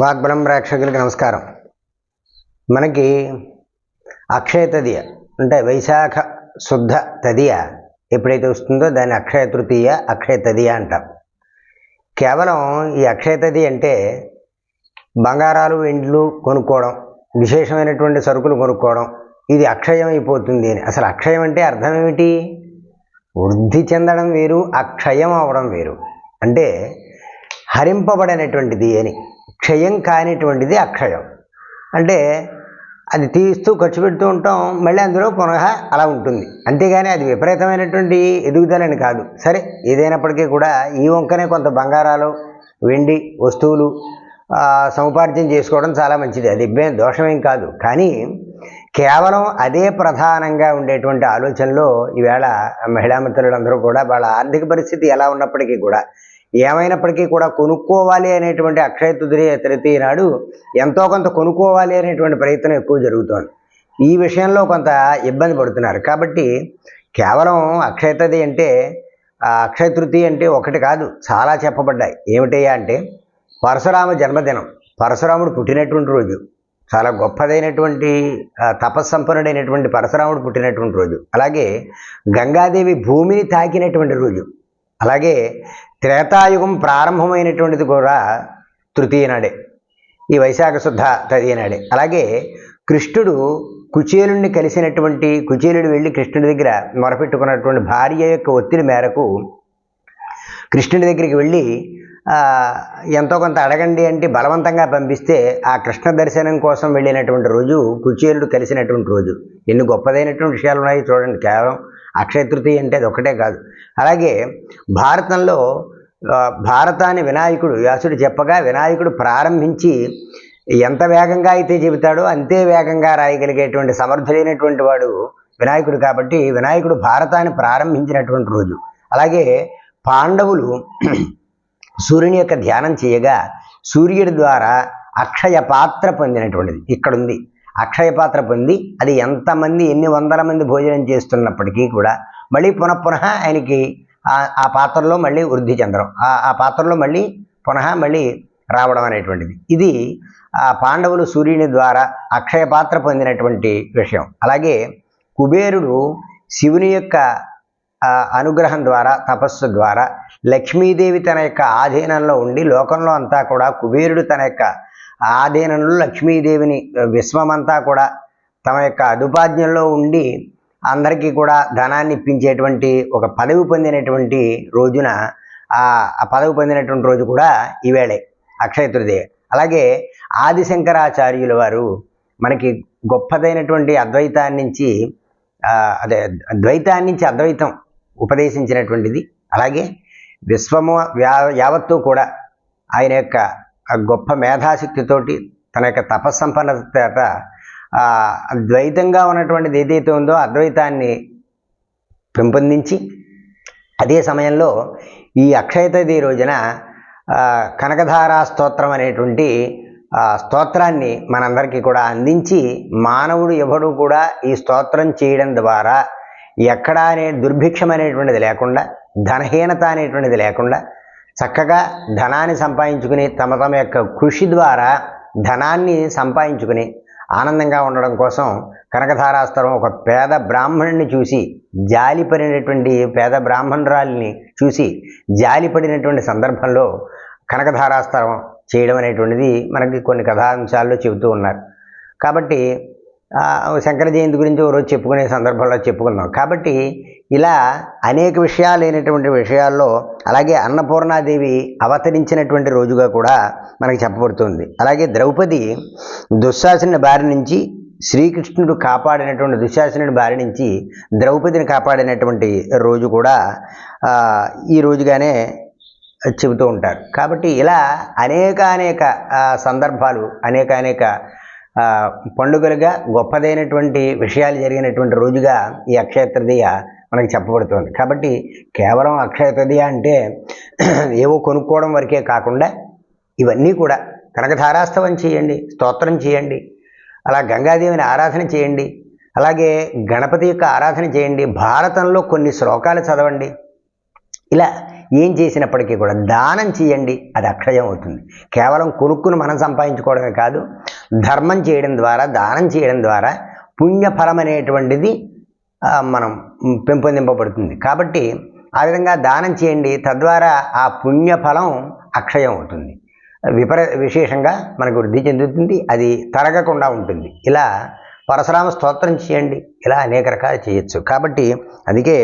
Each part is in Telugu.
వాగ్బలం ప్రేక్షకులకి నమస్కారం. మనకి అక్షయ తదియ అంటే వైశాఖ శుద్ధ తదియ ఎప్పుడైతే వస్తుందో దాన్ని అక్షయ తృతీయ అక్షయ తదియ అంటాం. కేవలం ఈ అక్షయ తదియ అంటే బంగారాలు వెండ్లు కొనుక్కోవడం విశేషమైనటువంటి సరుకులు కొనుక్కోవడం ఇది అక్షయం అయిపోతుంది అని. అసలు అక్షయం అంటే అర్థం ఏమిటి? వృద్ధి చెందడం వేరు అక్షయం అవడం వేరు. అంటే హరింపబడినటువంటిది అని. క్షయం కానిటువంటిది అక్షయం. అంటే అది తీస్తూ ఖర్చు పెడుతూ ఉంటాం మళ్ళీ అందులో పునః అలా ఉంటుంది. అంతేగాని అది విపరీతమైనటువంటి ఎదుగుదలని కాదు. సరే ఏదైనప్పటికీ కూడా ఈ వంకనే కొంత బంగారాలు వెండి వస్తువులు సముపార్జన చేసుకోవడం చాలా మంచిది. అది ఇబ్బంది దోషమేం కాదు. కానీ కేవలం అదే ప్రధానంగా ఉండేటువంటి ఆలోచనలో ఈవేళ మహిళా మిత్రులందరూ కూడా వాళ్ళ ఆర్థిక పరిస్థితి ఎలా ఉన్నప్పటికీ కూడా ఏమైనప్పటికీ కూడా కొనుక్కోవాలి అనేటువంటి అక్షయ తుదిరి తృతీయ నాడు ఎంతో కొంత కొనుక్కోవాలి అనేటువంటి ప్రయత్నం ఎక్కువ జరుగుతోంది. ఈ విషయంలో కొంత ఇబ్బంది పడుతున్నారు. కాబట్టి కేవలం అక్షయ అంటే అక్షయ తృతీయ అంటే ఒకటి కాదు చాలా చెప్పబడ్డాయి. ఏమిటయ్యా అంటే పరశురామ జన్మదినం. పరశురాముడు పుట్టినటువంటి రోజు. చాలా గొప్పదైనటువంటి తపస్సంపన్నుడైనటువంటి పరశురాముడు పుట్టినటువంటి రోజు. అలాగే గంగాదేవి భూమిని తాకినటువంటి రోజు. అలాగే త్రేతాయుగం ప్రారంభమైనటువంటిది కూడా తృతీయ నాడే. ఈ వైశాఖ శుద్ధ తదియ నాడే. అలాగే కృష్ణుడు కుచేలుణ్ణి కలిసినటువంటి కుచేలుడు వెళ్ళి కృష్ణుడి దగ్గర మొరపెట్టుకున్నటువంటి భార్య యొక్క ఒత్తిడి మేరకు కృష్ణుడి దగ్గరికి వెళ్ళి ఎంతో కొంత అడగండి అంటే బలవంతంగా పంపిస్తే ఆ కృష్ణ దర్శనం కోసం వెళ్ళినటువంటి రోజు కుచేలుడు కలిసినటువంటి రోజు. ఎన్ని గొప్పదైనటువంటి విషయాలు ఉన్నాయి చూడండి. కేవలం అక్షయ తృతీయ అంటే అది ఒకటే కాదు. అలాగే భారతంలో భారతాన్ని వినాయకుడు వ్యాసుడు చెప్పగా వినాయకుడు ప్రారంభించి ఎంత వేగంగా అయితే చెబుతాడో అంతే వేగంగా రాయగలిగేటువంటి సమర్థుడైనటువంటి వాడు వినాయకుడు కాబట్టి వినాయకుడు భారతాన్ని ప్రారంభించినటువంటి రోజు. అలాగే పాండవులు సూర్యుని యొక్క ధ్యానం చేయగా సూర్యుడి ద్వారా అక్షయ పాత్ర పొందినటువంటిది. ఇక్కడ అక్షయపాత్ర అక్షయ పాత్ర పొంది అది ఎంతమంది ఎన్ని వందల మంది భోజనం చేస్తున్నప్పటికీ కూడా మళ్ళీ పునః పునః ఆయనకి ఆ- పాత్రలో మళ్ళీ వృద్ధి చెందడం. ఆ పాత్రలో మళ్ళీ పునః మళ్ళీ రావడం అనేటువంటిది. ఇది ఆ పాండవులు సూర్యుని ద్వారా అక్షయ పాత్ర పొందినటువంటి విషయం. అలాగే కుబేరుడు శివుని యొక్క అనుగ్రహం ద్వారా తపస్సు ద్వారా లక్ష్మీదేవి తన యొక్క ఆధీనంలో ఉండి లోకంలో అంతా కూడా కుబేరుడు తన యొక్క ఆధీనంలో లక్ష్మీదేవిని విశ్వమంతా కూడా తమ యొక్క అదుపాజ్ఞంలో ఉండి అందరికీ కూడా ధనాన్ని ఇప్పించేటువంటి ఒక పదవి పొందినటువంటి రోజున ఆ పదవి పొందినటువంటి రోజు కూడా ఈవేళే అక్షయతృతీయ అలాగే ఆదిశంకరాచార్యుల వారు మనకి గొప్పదైనటువంటి అద్వైతాన్ని నుంచి అదే ద్వైతాన్ని నుంచి అద్వైతం ఉపదేశించినటువంటిది. అలాగే విశ్వము యావత్తు కూడా ఆయన యొక్క ఆ గొప్ప మేధాశక్తితోటి తన యొక్క తపస్సంపన్నత చేత ద్వైతంగా ఉన్నటువంటిది ఏదైతే ఉందో అద్వైతాన్ని పెంపొందించి అదే సమయంలో ఈ అక్షయ రోజున కనకధారా స్తోత్రం అనేటువంటి స్తోత్రాన్ని మనందరికీ కూడా అందించి మానవుడు ఎవడు కూడా ఈ స్తోత్రం చేయడం ద్వారా ఎక్కడా అనే దుర్భిక్షం అనేటువంటిది లేకుండా ధనహీనత అనేటువంటిది లేకుండా చక్కగా ధనాన్ని సంపాదించుకుని తమ తమ యొక్క కృషి ద్వారా ధనాన్ని సంపాదించుకుని ఆనందంగా ఉండడం కోసం కనకధారాస్తరం ఒక పేద బ్రాహ్మణుని చూసి జాలిపడినటువంటి పేద బ్రాహ్మణురాలిని చూసి జాలిపడినటువంటి సందర్భంలో కనకధారాస్తరం చేయడం అనేటువంటిది మనకి కొన్ని కథాంశాల్లో చెబుతూ ఉన్నారు. కాబట్టి శంకర జయంతి గురించి ఓ రోజు చెప్పుకునే సందర్భంలో చెప్పుకుందాం కాబట్టి ఇలా అనేక విషయాలు అయినటువంటి విషయాల్లో అలాగే అన్నపూర్ణాదేవి అవతరించినటువంటి రోజుగా కూడా మనకి చెప్పబడుతుంది. అలాగే ద్రౌపది దుశ్శాసన బారి నుంచి శ్రీకృష్ణుడు కాపాడినటువంటి దుశ్శాసనుడి బారి నుంచి ద్రౌపదిని కాపాడినటువంటి రోజు కూడా ఈ రోజుగానే చెబుతూ ఉంటారు. కాబట్టి ఇలా అనేక అనేక సందర్భాలు అనేక అనేక పండుగలుగా గొప్పదైనటువంటి విషయాలు జరిగినటువంటి రోజుగా ఈ అక్షయ తృతీయ మనకి చెప్పబడుతుంది. కాబట్టి కేవలం అక్షయ తృతీయ అంటే ఏవో కొనుక్కోవడం వరకే కాకుండా ఇవన్నీ కూడా కనకధారాస్తవం చేయండి స్తోత్రం చేయండి అలా గంగాదేవిని ఆరాధన చేయండి అలాగే గణపతి యొక్క ఆరాధన చేయండి భారతంలో కొన్ని శ్లోకాలు చదవండి. ఇలా ఏం చేసినప్పటికీ కూడా దానం చేయండి అది అక్షయం అవుతుంది. కేవలం కొనుక్కుని మనం సంపాదించుకోవడమే కాదు ధర్మం చేయడం ద్వారా దానం చేయడం ద్వారా పుణ్యఫలం అనేటువంటిది మనం పెంపొందింపబడుతుంది. కాబట్టి ఆ విధంగా దానం చేయండి తద్వారా ఆ పుణ్యఫలం అక్షయం అవుతుంది విపర విశేషంగా మనకు వృద్ధి చెందుతుంది అది తరగకుండా ఉంటుంది. ఇలా పరశురామ స్తోత్రం చేయండి ఇలా అనేక రకాలు చేయొచ్చు. కాబట్టి అందుకే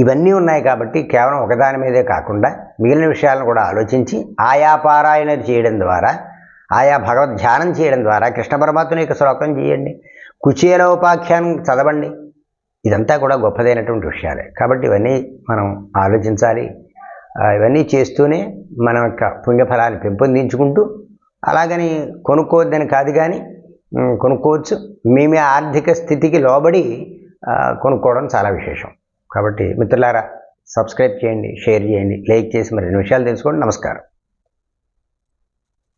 ఇవన్నీ ఉన్నాయి కాబట్టి కేవలం ఒకదాని మీదే కాకుండా మిగిలిన విషయాలను కూడా ఆలోచించి ఆయా పారాయణ చేయడం ద్వారా ఆయా భగవద్ ధ్యానం చేయడం ద్వారా కృష్ణ పరమాత్మని యొక్క శ్లోకం చేయండి. కుచేల ఉపాఖ్యానం చదవండి. ఇదంతా కూడా గొప్పదైనటువంటి విషయాలే. కాబట్టి ఇవన్నీ మనం ఆలోచించాలి. ఇవన్నీ చేస్తూనే మన యొక్క పుణ్యఫలాన్ని పెంపొందించుకుంటూ అలాగని కొనుక్కోవద్దని కాదు కానీ కొనుక్కోవచ్చు. మేమే ఆర్థిక స్థితికి లోబడి కొనుక్కోవడం చాలా విశేషం. కాబట్టి మిత్రులారా సబ్స్క్రైబ్ చేయండి షేర్ చేయండి లైక్ చేసి మరి విషయాలు తెలుసుకోండి. నమస్కారం.